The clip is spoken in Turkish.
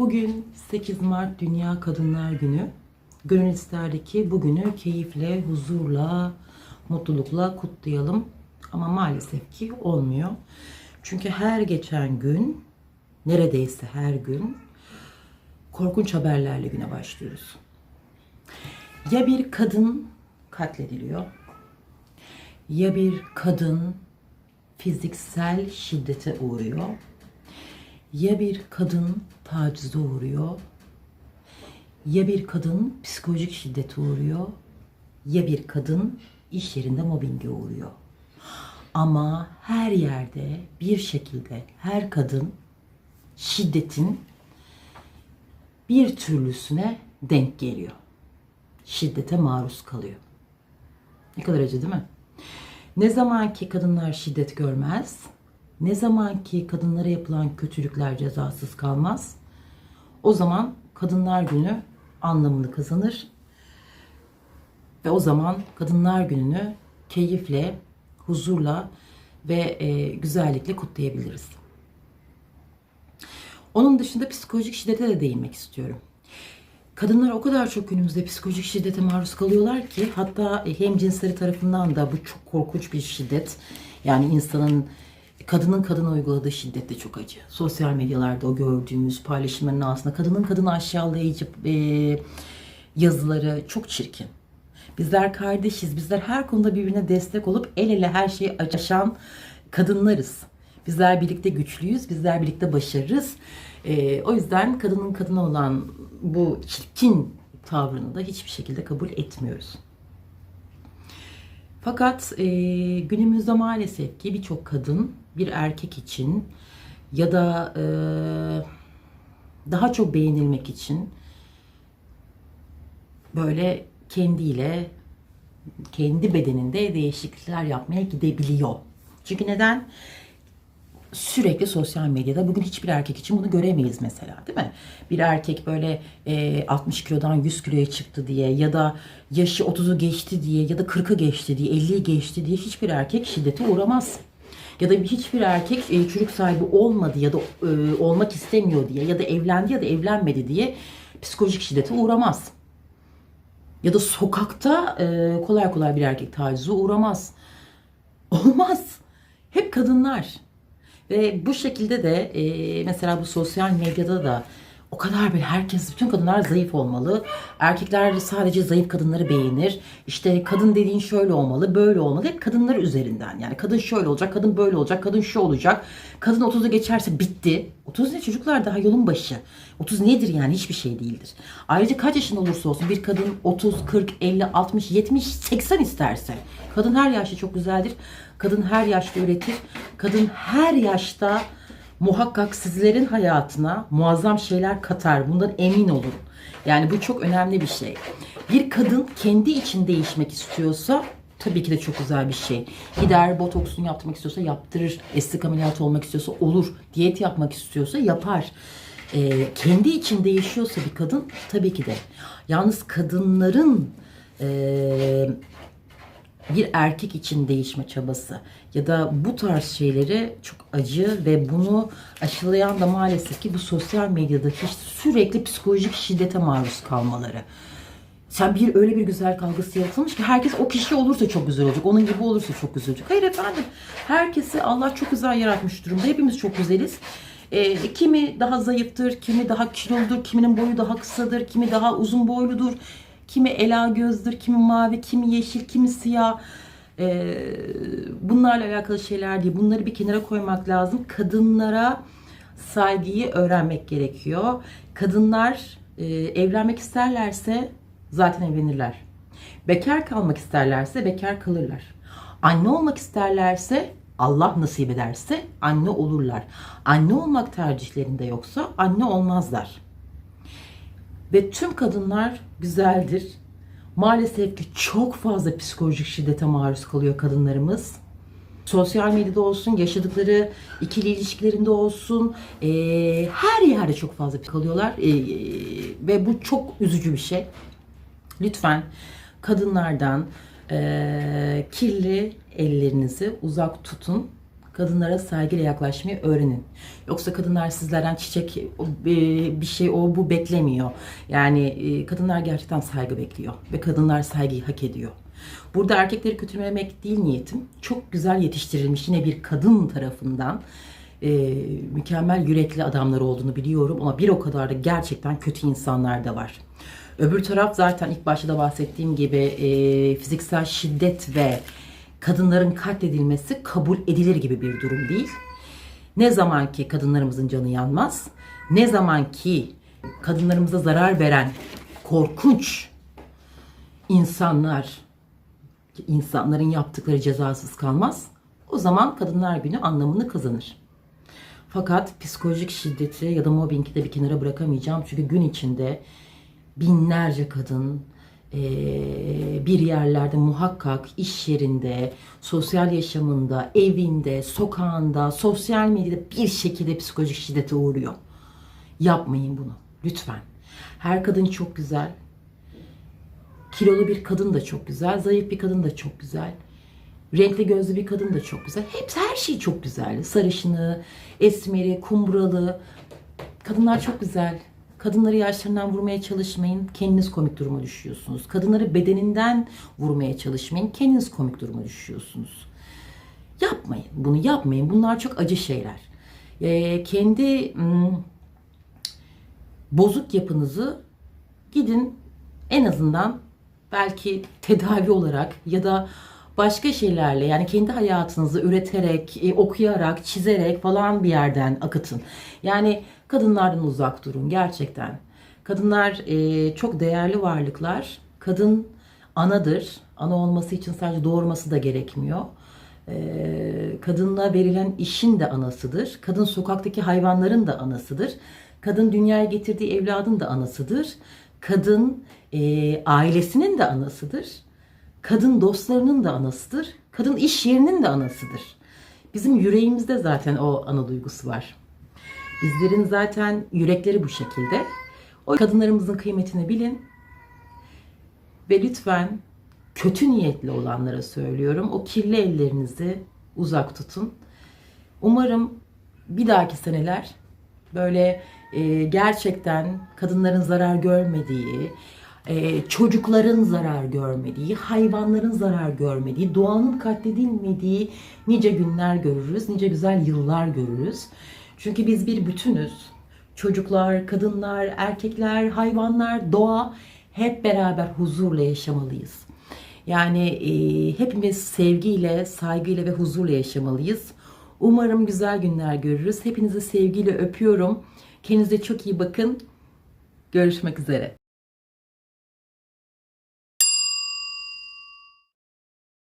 Bugün 8 Mart Dünya Kadınlar Günü. Gönül isterdi ki bugünü keyifle, huzurla, mutlulukla kutlayalım. Ama maalesef ki olmuyor. Çünkü her geçen gün, neredeyse her gün korkunç haberlerle güne başlıyoruz. Ya bir kadın katlediliyor, ya bir kadın fiziksel şiddete uğruyor, ya bir kadın tacize uğruyor, ya bir kadın psikolojik şiddete uğruyor, ya bir kadın iş yerinde mobbinge uğruyor. Ama her yerde bir şekilde her kadın şiddetin bir türlüsüne denk geliyor. Şiddete maruz kalıyor. Ne kadar acı değil mi? Ne zaman ki kadınlar şiddet görmez, ne zaman ki kadınlara yapılan kötülükler cezasız kalmaz, o zaman Kadınlar Günü anlamını kazanır ve o zaman Kadınlar Günü'nü keyifle, huzurla ve e, güzellikle kutlayabiliriz. Onun dışında psikolojik şiddete de değinmek istiyorum. Kadınlar o kadar çok günümüzde psikolojik şiddete maruz kalıyorlar ki hatta hem cinsleri tarafından da bu çok korkunç bir şiddet. Yani insanın kadının kadına uyguladığı şiddet de çok acı. Sosyal medyalarda o gördüğümüz paylaşımların altında kadının kadını aşağılayıcı e, yazıları çok çirkin. Bizler kardeşiz. Bizler her konuda birbirine destek olup el ele her şeyi aşan kadınlarız. Bizler birlikte güçlüyüz. Bizler birlikte başarırız. Ee, o yüzden kadının kadına olan bu çirkin tavrını da hiçbir şekilde kabul etmiyoruz. Fakat e, günümüzde maalesef ki birçok kadın bir erkek için ya da e, daha çok beğenilmek için böyle kendiyle kendi bedeninde değişiklikler yapmaya gidebiliyor. Çünkü neden? Sürekli sosyal medyada bugün hiçbir erkek için bunu göremeyiz mesela değil mi? Bir erkek böyle e, 60 kilodan 100 kiloya çıktı diye ya da yaşı 30'u geçti diye ya da 40'ı geçti diye 50'yi geçti diye hiçbir erkek şiddete uğramaz. Ya da hiçbir erkek e, çocuk sahibi olmadı ya da e, olmak istemiyor diye ya da evlendi ya da evlenmedi diye psikolojik şiddete uğramaz. Ya da sokakta e, kolay kolay bir erkek tacize uğramaz. Olmaz. Hep kadınlar. Ve bu şekilde de e, mesela bu sosyal medyada da o kadar bir herkes, bütün kadınlar zayıf olmalı. Erkekler sadece zayıf kadınları beğenir. İşte kadın dediğin şöyle olmalı, böyle olmalı. Hep kadınlar üzerinden. Yani kadın şöyle olacak, kadın böyle olacak, kadın şu olacak. Kadın 30'u geçerse bitti. 30 ne çocuklar daha yolun başı. 30 nedir yani hiçbir şey değildir. Ayrıca kaç yaşında olursa olsun bir kadın 30, 40, 50, 60, 70, 80 isterse. Kadın her yaşta çok güzeldir. Kadın her yaşta üretir. Kadın her yaşta muhakkak sizlerin hayatına muazzam şeyler katar. Bundan emin olun. Yani bu çok önemli bir şey. Bir kadın kendi için değişmek istiyorsa tabii ki de çok güzel bir şey. Gider botoksunu yaptırmak istiyorsa yaptırır. Estetik ameliyatı olmak istiyorsa olur. Diyet yapmak istiyorsa yapar. Ee, kendi için değişiyorsa bir kadın tabii ki de. Yalnız kadınların ee, bir erkek için değişme çabası ya da bu tarz şeyleri çok acı ve bunu aşılayan da maalesef ki bu sosyal medyadaki sürekli psikolojik şiddete maruz kalmaları. Sen bir öyle bir güzel kavgası yaratılmış ki herkes o kişi olursa çok güzel olacak. Onun gibi olursa çok güzel olacak. Hayır efendim. Herkesi Allah çok güzel yaratmış durumda. Hepimiz çok güzeliz. Ee, kimi daha zayıftır, kimi daha kiloludur, kiminin boyu daha kısadır, kimi daha uzun boyludur. Kimi ela gözdür, kimi mavi, kimi yeşil, kimi siyah. Ee, bunlarla alakalı şeyler değil. Bunları bir kenara koymak lazım. Kadınlara saygıyı öğrenmek gerekiyor. Kadınlar e, evlenmek isterlerse zaten evlenirler. Bekar kalmak isterlerse bekar kalırlar. Anne olmak isterlerse Allah nasip ederse anne olurlar. Anne olmak tercihlerinde yoksa anne olmazlar. Ve tüm kadınlar güzeldir. Maalesef ki çok fazla psikolojik şiddete maruz kalıyor kadınlarımız. Sosyal medyada olsun, yaşadıkları ikili ilişkilerinde olsun, eee, her yerde çok fazla kalıyorlar Eee, ve bu çok üzücü bir şey. Lütfen kadınlardan eee, kirli ellerinizi uzak tutun. Kadınlara saygıyla yaklaşmayı öğrenin. Yoksa kadınlar sizlerden çiçek e, bir şey o bu beklemiyor. Yani e, kadınlar gerçekten saygı bekliyor ve kadınlar saygıyı hak ediyor. Burada erkekleri kötülemek değil niyetim. Çok güzel yetiştirilmiş yine bir kadın tarafından e, mükemmel yürekli adamlar olduğunu biliyorum ama bir o kadar da gerçekten kötü insanlar da var. Öbür taraf zaten ilk başta da bahsettiğim gibi e, fiziksel şiddet ve kadınların katledilmesi kabul edilir gibi bir durum değil. Ne zaman ki kadınlarımızın canı yanmaz, ne zaman ki kadınlarımıza zarar veren korkunç insanlar, insanların yaptıkları cezasız kalmaz, o zaman Kadınlar Günü anlamını kazanır. Fakat psikolojik şiddeti ya da mobbingi de bir kenara bırakamayacağım. Çünkü gün içinde binlerce kadın eee, bir yerlerde muhakkak iş yerinde, sosyal yaşamında, evinde, sokağında, sosyal medyada bir şekilde psikolojik şiddete uğruyor. Yapmayın bunu lütfen. Her kadın çok güzel. Kilolu bir kadın da çok güzel, zayıf bir kadın da çok güzel. Renkli gözlü bir kadın da çok güzel. Hepsi her şey çok güzel. Sarışını, esmeri, kumbralı. Kadınlar çok güzel. Kadınları yaşlarından vurmaya çalışmayın. Kendiniz komik duruma düşüyorsunuz. Kadınları bedeninden vurmaya çalışmayın. Kendiniz komik duruma düşüyorsunuz. Yapmayın. Bunu yapmayın. Bunlar çok acı şeyler. Ee, kendi hmm, bozuk yapınızı gidin en azından belki tedavi olarak ya da başka şeylerle yani kendi hayatınızı üreterek, e, okuyarak, çizerek falan bir yerden akıtın. Yani kadınlardan uzak durun gerçekten. Kadınlar e, çok değerli varlıklar. Kadın anadır. Ana olması için sadece doğurması da gerekmiyor. Ee, kadınla verilen işin de anasıdır. Kadın sokaktaki hayvanların da anasıdır. Kadın dünyaya getirdiği evladın da anasıdır. Kadın e, ailesinin de anasıdır. Kadın dostlarının da anasıdır. Kadın iş yerinin de anasıdır. Bizim yüreğimizde zaten o ana duygusu var. Bizlerin zaten yürekleri bu şekilde. O kadınlarımızın kıymetini bilin. Ve lütfen kötü niyetli olanlara söylüyorum. O kirli ellerinizi uzak tutun. Umarım bir dahaki seneler böyle e, gerçekten kadınların zarar görmediği, e, çocukların zarar görmediği, hayvanların zarar görmediği, doğanın katledilmediği nice günler görürüz, nice güzel yıllar görürüz. Çünkü biz bir bütünüz. Çocuklar, kadınlar, erkekler, hayvanlar, doğa hep beraber huzurla yaşamalıyız. Yani e, hepimiz sevgiyle, saygıyla ve huzurla yaşamalıyız. Umarım güzel günler görürüz. Hepinizi sevgiyle öpüyorum. Kendinize çok iyi bakın. Görüşmek üzere.